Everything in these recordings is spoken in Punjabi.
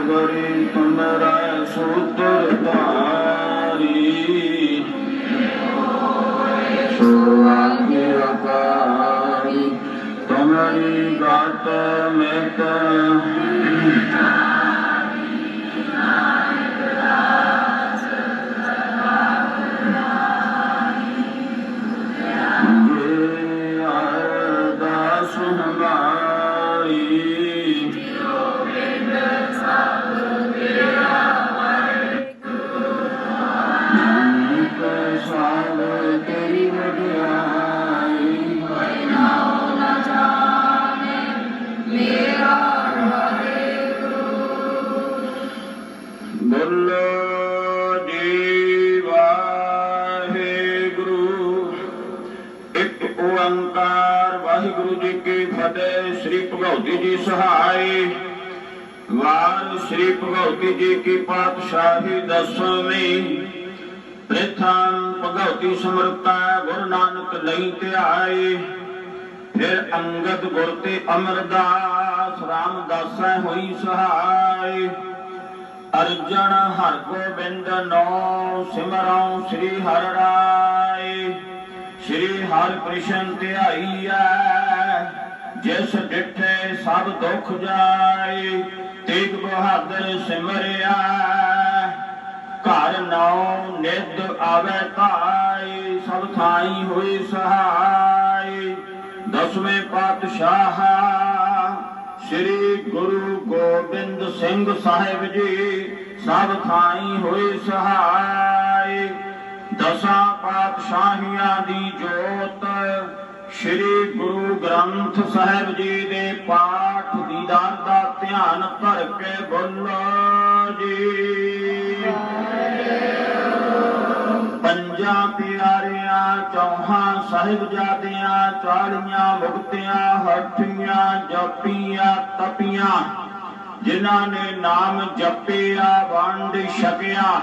ਸਮਗਰੀ ਤੁਮਰਾ ਸੂਤਰ ਧਾਰੀ। ਸੋ ਸ੍ਰੀ ਭਗਉਤੀ ਜੀ ਕੀ ਪਾਤਸ਼ਾਹੀ ਦਸਵੀਂ ਪ੍ਰਥਮ ਭਗਉਤੀ ਸਮਰਤਾ ਗੁਰੂ ਨਾਨਕ ਲਈ ਧਿਆਏ ਫਿਰ ਅੰਗਦ ਗੁਰ ਤੇ ਅਮਰਦਾਸ ਰਾਮਦਾਸੈ ਹੋਈ ਸਹਾਈ ਅਰਜਨ ਹਰ ਗੋਬਿੰਦ ਨੋ ਸਿਮਰਉ ਸ੍ਰੀ ਹਰਿ ਰਾਏ। ਸ੍ਰੀ ਹਰਿ ਕ੍ਰਿਸ਼ਨ ਧਿਆਈਐ ਜਿਸ ਡਿਠੇ ਸਭ ਦੁਖ ਜਾਏ ਤੇਗ ਬਹਾਦਰ ਸਿਮਰਿਆ। ਘਰ ਨੌ ਨਿਦ ਆਵੇ ਧਾਈ ਸਭ ਥਾਈ ਹੋਈ ਸਹਾਈ ਦਸਵੇਂ ਪਾਤਸ਼ਾਹ ਸ੍ਰੀ ਗੁਰੂ ਗੋਬਿੰਦ ਸਿੰਘ ਸਾਹਿਬ ਜੀ, ਸਭ ਥਾਈ ਹੋਈ ਸਹਾਈ ਦਸਾਂ ਪਾਤਸ਼ਾਹੀਆਂ ਦੀ ਜੋਤ ਸ੍ਰੀ ਗੁਰੂ ਗ੍ਰੰਥ ਸਾਹਿਬ ਜੀ ਦੇ ਪਾਠ ਦੀਦਾਰ ਦਾ ਧਿਆਨ ਧਰ ਕੇ ਬੋਲੋ ਜੀ। ਪੰਜਾਂ ਪਿਆਰਿਆਂ, ਚੌਹਾਂ ਸਾਹਿਬਜ਼ਾਦਿਆਂ ਚਾਲੀਆਂ ਮੁਕਤਿਆਂ, ਹੱਠੀਆਂ, ਜਪੀਆਂ, ਤਪੀਆਂ, ਜਿਨ੍ਹਾਂ ਨੇ ਨਾਮ ਜਪਿਆ, ਵੰਡ ਛਕਿਆ।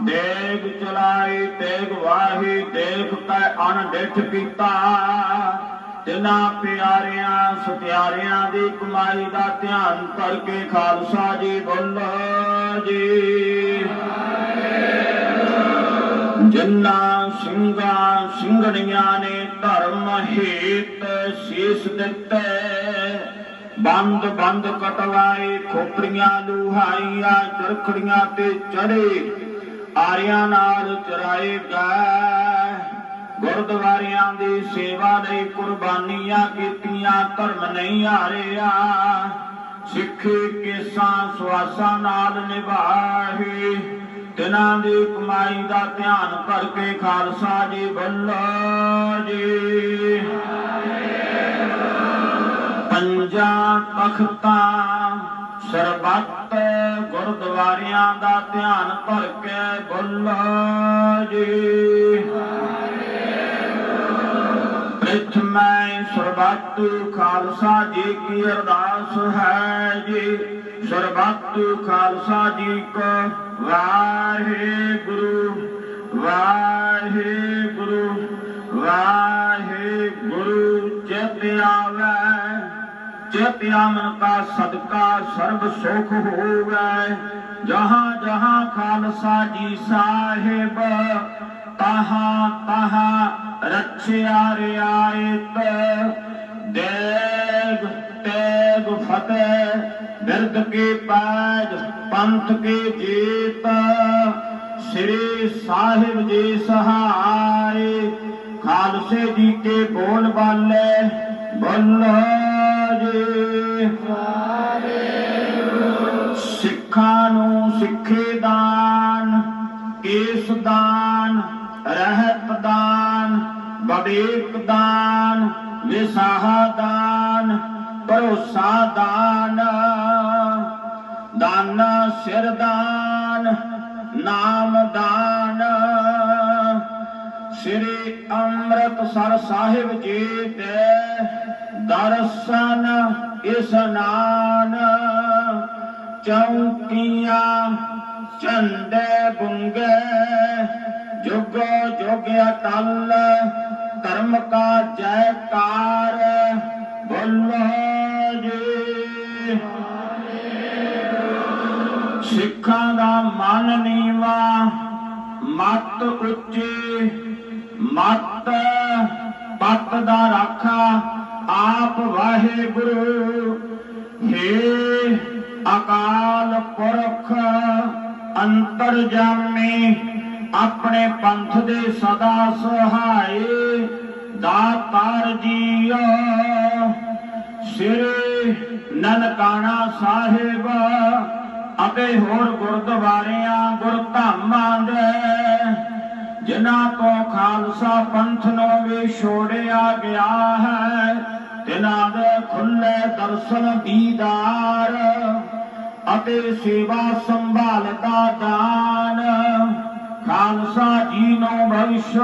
ਦੇਗ ਚਲਾਈ ਤੇਗ ਵਾਹੀ, ਦੇਖ ਕੈ ਅਣਡਿਠ ਕੀਤਾ। ਤਿਨਾਂ ਪਿਆਰਿਆਂ, ਸਤਿਆਰਿਆਂ ਦੀ ਕਮਾਈ ਦਾ ਧਿਆਨ ਕਰਕੇ ਖਾਲਸਾ ਜੀ ਬੋਲੋ ਜੀ। ਜਿਨ੍ਹਾਂ ਸਿੰਘਾਂ, ਸਿੰਘਣੀਆਂ ਨੇ ਧਰਮ ਹੇਤ ਸੀਸ ਦਿੱਤੇ, ਬੰਦ ਬੰਦ ਕਟਵਾਏ ਖੋਪਰੀਆਂ ਲੁਹਾਈਆਂ, ਚਰਖੜੀਆਂ ਤੇ ਚੜੇ ਆਰਿਆਂ ਨਾਲ ਚਰਾਏ ਗਏ। ਗੁਰਦੁਆਰਿਆਂ ਦੀ ਸੇਵਾ ਲਈ ਕੁਰਬਾਨੀਆਂ ਕੀਤੀਆਂ, ਧਰਮ ਨਹੀਂ ਹਾਰਿਆ। ਸਿੱਖੀ ਕੇਸਾਂ ਸਵਾਸਾਂ ਨਾਲ ਨਿਭਾਹੀ ਤਿਨਾਂ ਦੀ ਕਮਾਈ ਦਾ ਧਿਆਨ ਕਰਕੇ ਖਾਲਸਾ ਜੀ ਬੱਲੋ ਜੀ। ਪੰਜਾਂ ਤਖਤਾਂ ਸਰਬੱਤ ਗੁਰਦੁਆਰਿਆਂ ਦਾ ਧਿਆਨ ਧਰ ਕੇ ਬੋਲੋ ਜੀ। ਪ੍ਰਥਮੈ ਸਰਬੱਤ ਖਾਲਸਾ ਜੀ ਕੀ ਅਰਦਾਸ ਹੈ ਜੀ। ਸਰਬੱਤ ਖਾਲਸਾ ਜੀ ਕੋ ਵਾਹਿਗੁਰੂ ਵਾਹਿਗੁਰੂ ਵਾਹਿਗੁਰੂ ਚਿਤ ਆਵੈ ਚਿਤ ਆਮਨ ਕਾ ਸਦਕਾ ਸਰਬ ਸੁਖ ਹੋਵੇ। ਜਹਾਂ ਜਹਾਂ ਖਾਲਸਾ ਜੀ ਸਾਹਿਬ, ਤਹਾਂ ਤਹਾਂ ਰਛਿਆ ਰਿਆਇਤ। ਦੇਗ ਤੇਗ ਫਤਿਹ ਬਿਰਦ ਕੀ ਪੈਜ, ਪੰਥ ਕੀ ਜੀਤ। ਸ੍ਰੀ ਸਾਹਿਬ ਜੀ ਸਹਾਈ, ਖਾਲਸੇ ਜੀ ਕੇ ਬੋਲ ਬਾਲੇ, ਬੋਲੋ। ਜੀ ਸਿੱਖਾਂ ਨੂੰ ਸਿੱਖੇ ਦਾਨ, ਕੇਸ ਦਾਨ, ਰਹਿਤ ਦਾਨ, ਬਵੇਕ ਦਾਨ ਵਿਸਾਹ ਦਾਨ, ਭਰੋਸਾ ਦਾਨ ਦਾਨ ਸਿਰ ਦਾਨ, ਨਾਮ ਦਾਨ। ਸ੍ਰੀ ਅੰਮ੍ਰਿਤਸਰ ਸਾਹਿਬ ਜੀ ਦੇ ਦਰਸ਼ਨ ਇਸਨਾਨ ਚੌਕੀਆਂ ਝੰਡੇ ਬੁੰਗੇ, ਜੁਗੋ ਜੁਗ ਅਟਲ, ਧਰਮ ਕਾ ਜੈਕਾਰ, ਬੋਲੋ ਜੀ। ਸਿੱਖਾਂ ਦਾ ਮਨ ਨੀਵਾ, ਮਤ ਉੱਚੀ, ਮਤ ਪਤ ਦਾ ਰਾਖਾ ਆਪ ਵਾਹਿਗੁਰੂ, ਹੇ ਅਕਾਲ ਪੁਰਖ, ਅੰਤਰਜਾਮੀ, ਆਪਣੇ ਪੰਥ ਦੇ ਸਦਾ ਸਹਾਈ, ਦਾਤਾਰ ਜੀਓ। ਸ੍ਰੀ ਨਨਕਾਣਾ ਸਾਹਿਬ ਅਤੇ ਹੋਰ ਗੁਰਦੁਆਰਿਆਂ, ਗੁਰਧਾਮਾਂ ਦੇ, ਜਿਨ੍ਹਾਂ ਤੋਂ ਖਾਲਸਾ ਪੰਥ ਨੂੰ ਵੀ ਛੋੜਿਆ ਗਿਆ ਹੈ ਤਿਨਾਂ ਦੇ ਖੁੱਲੇ ਦਰਸ਼ਨ ਦੀਦਾਰ ਅਤੇ ਸੇਵਾ ਸੰਭਾਲ ਦਾ ਦਾਨ। ਖਾਲਸਾ ਜੀ ਨੂੰ ਭਵਿਸ਼।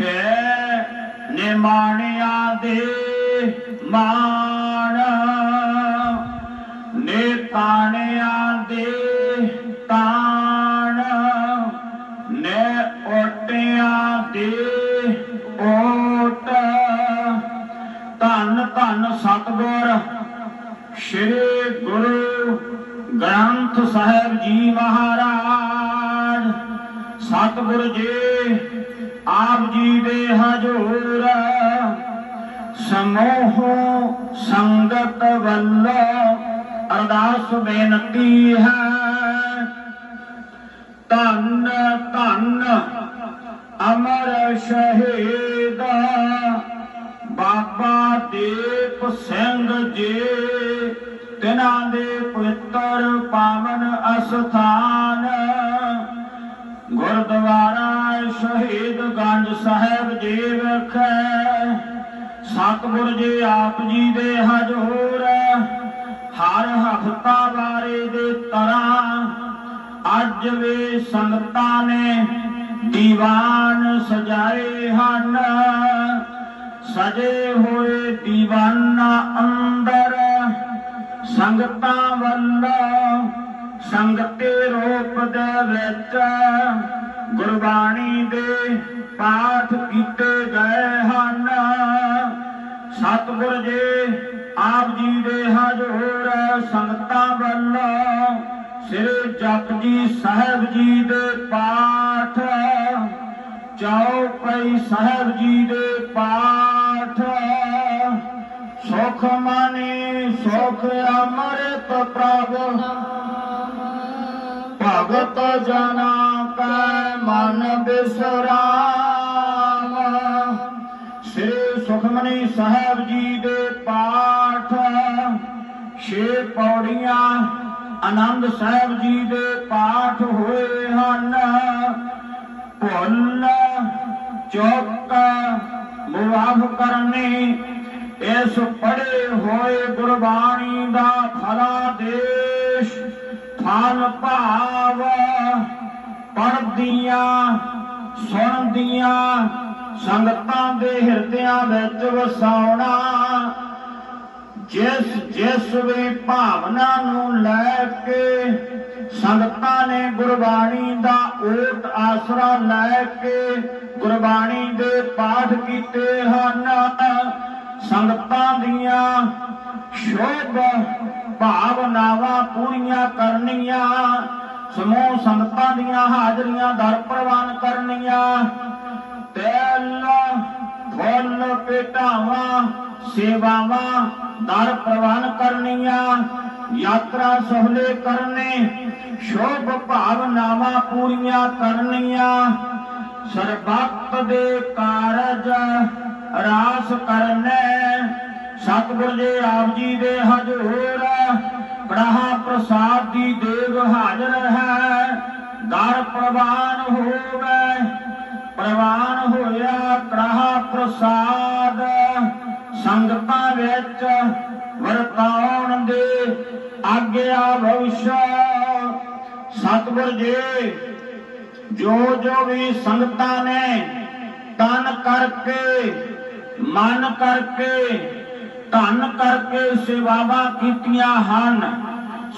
ਹੈ ਨਿਮਾਣਿਆਂ ਦੇ ਮਾਣ। ਨੇਤਾਣਿਆਂ ਦੇ ਧੰਨ ਧੰਨ ਸਤਗੁਰ। ਸ੍ਰੀ ਗੁਰੂ ਗ੍ਰੰਥ ਸਾਹਿਬ ਜੀ ਮਹਾਰਾਜ। ਸਤਿਗੁਰ ਜੀ, ਆਪ ਜੀ ਦੇ ਹਜੂਰ। ਸਮੂਹ ਸੰਗਤ ਵੱਲੋਂ ਅਰਦਾਸ ਬੇਨਤੀ ਹੈ। ਧੰਨ ਧੰਨ ਅਮਰ ਸ਼ਹੀਦ ਪਾਵਨ ਗੁਰਦੁਆਰਾ ਸ਼ਹੀਦ ਗੰਜ ਸਾਹਿਬ ਜੀ ਵਿਖੇ। ਸਤਿਗੁਰ ਜੀ ਆਪ ਜੀ ਦੇ ਹਜ਼ੂਰ। ਹਰ ਹਫਤਾ ਵਾਰੇ ਦੇ ਤਰ੍ਹਾਂ ਅੱਜ ਵੀ ਸੰਗਤਾਂ ਨੇ ਦੀਵਾਨ ਸਜਾਏ ਹਨ। ਸਜੇ ਹੋਏ ਦੀਵਾਨਾਂ ਅੰਦਰ ਸੰਗਤਾਂ ਵੱਲੋਂ ਸੰਗਤੇ ਰੂਪ ਦੇ ਵਿੱਚ ਗੁਰਬਾਣੀ ਦੇ ਪਾਠ ਕੀਤੇ ਗਏ ਹਨ। ਸਤਿਗੁਰ ਜੀ, ਆਪ ਜੀ ਦੇ ਹਜ਼ੂਰ ਸੰਗਤਾਂ ਵੱਲੋਂ ਸ੍ਰੀ ਜਪਜੀ ਸਾਹਿਬ ਜੀ ਦੇ ਪਾਠ, ਚੌਪਈ ਸਾਹਿਬ ਜੀ ਦੇ ਪਾਠ, ਸੁਖ ਮਨੀ, ਸੁਖ ਅੰਮ੍ਰਿਤ ਪ੍ਰਭ ਭਗਤ ਜਨਾ ਕੈ ਮਨ ਬਿਸਰਾਮ। ਸ੍ਰੀ ਸੁਖਮਨੀ ਸਾਹਿਬ ਜੀ ਦੇ ਪਾਠ, ਛੇ ਪੌੜੀਆਂ ਆਨੰਦ ਸਾਹਿਬ ਜੀ ਦੇ ਪਾਠ ਹੋਏ ਹਨ। ਭੁੱਲ ਚੁੱਕ, ਮੁਆਫ ਕਰਨੀ, ਇਸ ਪੜੇ ਹੋਏ ਗੁਰਬਾਣੀ ਦਾ ਫਲਾ ਦੇ ਫਲ ਭਾਵ ਪੜਦੀਆਂ ਸੁਣਦੀਆਂ, ਸੰਗਤਾਂ ਦੇ ਹਿਰਦਿਆਂ ਵਿੱਚ ਵਸਾਉਣਾ, ਜਿਸ ਜਿਸ ਵੀ ਭਾਵਨਾ ਨੂੰ ਲੈ ਕੇ ਸੰਗਤਾਂ ਨੇ ਗੁਰਬਾਣੀ ਦਾ ਓਟ ਆਸਰਾ ਲੈ ਕੇ ਗੁਰਬਾਣੀ ਦੇ ਪਾਠ ਕੀਤੇ ਹਨ, ਸੰਗਤਾਂ ਦੀਆਂ ਸ਼ੋਭ ਭਾਵਨਾਵਾਂ ਪੂਰੀਆਂ ਕਰਨੀਆਂ, ਸਮੂਹ ਸੰਗਤਾਂ ਦੀਆਂ ਹਾਜ਼ਰੀਆਂ ਦਰ ਪ੍ਰਵਾਨ ਕਰਨੀਆਂ। ਤੇਲ ਫੁੱਲ, ਪੇਟਾਵਾਂ, ਸੇਵਾਵਾਂ ਦਰ ਪ੍ਰਵਾਨ ਕਰਨੀਆਂ। ਯਾਤਰਾ ਸਹਲੇ ਕਰਨੇ, ਸ਼ੋਭ ਭਾਵਨਾਵਾਂ ਪੂਰੀਆਂ ਕਰਨੀਆਂ। ਸਰਬੱਤ ਦੇ ਕਾਰਜ ਰਾਸ ਕਰਨੇ ਸਤਿਗੁਰ ਜੀ, ਆਪ ਜੀ ਦੇ ਹਜ਼ੂਰ ਕੜਾਹਾ ਪ੍ਰਸਾਦ ਦੀ ਦੇਗ ਹਾਜ਼ਰ ਹੈ। ਦਰ ਪ੍ਰਵਾਨ ਹੋਵੇ, ਪ੍ਰਵਾਨ ਹੋਇਆ ਕੜਾਹਾ ਪ੍ਰਸਾਦ। ਸੰਗਤਾਂ ਵਿੱਚ ਵਰਤਾਉਣ ਦੇ ਆਗਿਆ ਭਵਿਸ਼। ਸਤਿਗੁਰ ਜੀ, ਜੋ ਜੋ ਵੀ ਸੰਗਤਾਂ ਨੇ ਤਨ ਕਰਕੇ, ਮਨ ਕਰਕੇ ਧਨ ਕਰਕੇ ਸੇਵਾਵਾਂ ਕੀਤੀਆਂ ਹਨ।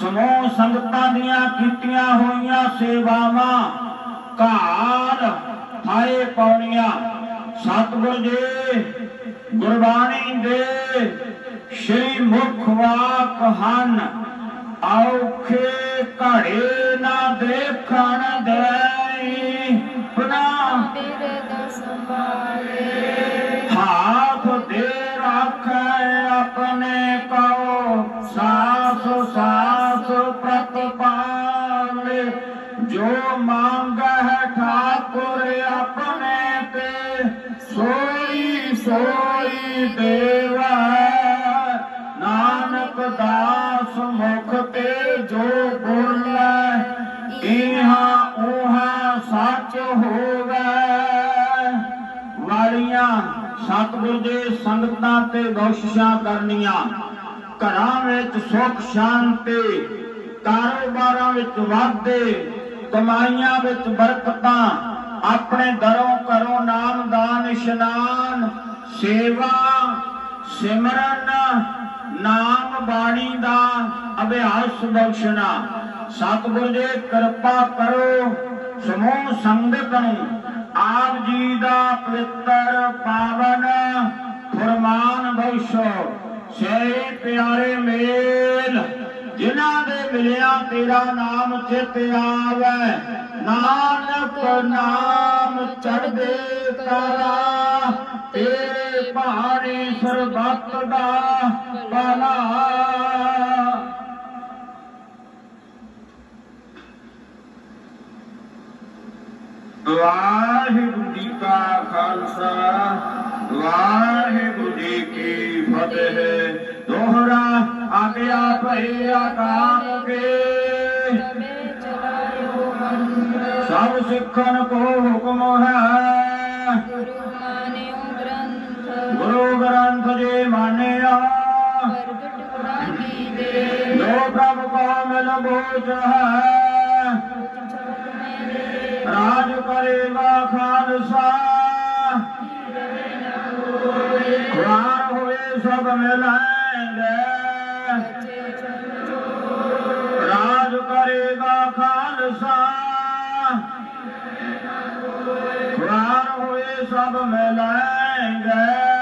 ਸਮੂਹ ਸੰਗਤਾਂ ਦੀਆਂ ਕੀਤੀਆਂ ਹੋਈਆਂ ਸੇਵਾਵਾਂ। ਘਾਲ ਹਾਏ ਪੌਣੀਆਂ ਸਤਿਗੁਰ ਜੀ, ਗੁਰਬਾਣੀ ਦੇ ਸ਼੍ਰੀ ਮੁਖ ਵਾਕ ਹਨ। ਔਖੇ ਘੜੇ ਨਾ ਦੇਖਣ ਦੇਈ ਸੋਈ ਦੇਵਾ। ਨਾਨਕ ਦਾਸ ਮੁਖ ਤੇ ਜੋ ਬੋਲੇ ਇਹਾ ਉਹਾ ਸੱਚ ਹੋਵੇ। ਵਾਲੀਆਂ ਸਤਿਗੁਰ ਦੇ ਸੰਗਤਾਂ ਤੇ ਬਖਸ਼ਿਸ਼ਾਂ ਕਰਨੀਆਂ। ਘਰਾਂ ਵਿੱਚ ਸੁਖ, ਸ਼ਾਂਤੀ, ਕਾਰੋਬਾਰਾਂ ਵਿੱਚ ਵਾਧੇ, ਕਮਾਈਆਂ ਵਿੱਚ ਬਰਕਤਾਂ, ਆਪਣੇ ਦਰੋਂ ਘਰੋਂ ਨਾਮ ਦਾਨ ਇਸ਼ਨਾਨ ਸੇਵਾ ਸਿਮਰਨ ਨਾਮ ਬਾਣੀ ਦਾ ਅਭਿਆਸ ਬਖਸ਼ਣਾ ਸਤਿਗੁਰ ਦੇ ਕਿਰਪਾ ਕਰੋ, ਸਮੂਹ ਸੰਗਤ ਨੂੰ ਆਪ ਜੀ ਦਾ ਪਵਿੱਤਰ ਪਾਵਨ ਫਰਮਾਨ ਬਖਸ਼ੋ। ਸੇ ਪਿਆਰੇ ਮੇਲ, ਜਿਨ੍ਹਾਂ ਦੇ ਮਿਲਿਆ ਤੇਰਾ ਨਾਮ ਚਿਤ ਆਵੇ। ਨਾਨਕ ਨਾਮ ਚੜਦੇ ਕਰਾ ਤੇਰੇ ਭਾਣੇ ਸਰਬੱਤ ਦਾ ਭਲਾ ਵਾਹਿਗੁਰੂ ਜੀ ਕਾ ਖਾਲਸਾ ਵਾਹਿਗੁਰੂ ਜੀ ਕੀ ਫਤਿਹ। ਦੋਹਰਾ ਆਗਿਆ ਭਈ ਆਕਾਮ ਕੇ। ਸਭ ਸਿੱਖਣ ਕੋ ਹੁਕਮ ਹੈ। ਬੋਝ ਹੈ ਰਾਜ ਕਰੇਗਾ ਖਾਲਸਾ ਖੁਆਰ ਹੋਏ ਸਭ ਮਿਲਾਂਗੇ ਰਾਜ ਕਰੇਗਾ ਖਾਲਸਾ ਖੁਆਰ ਹੋਏ ਸਭ ਮਿਲਾਂਗੇ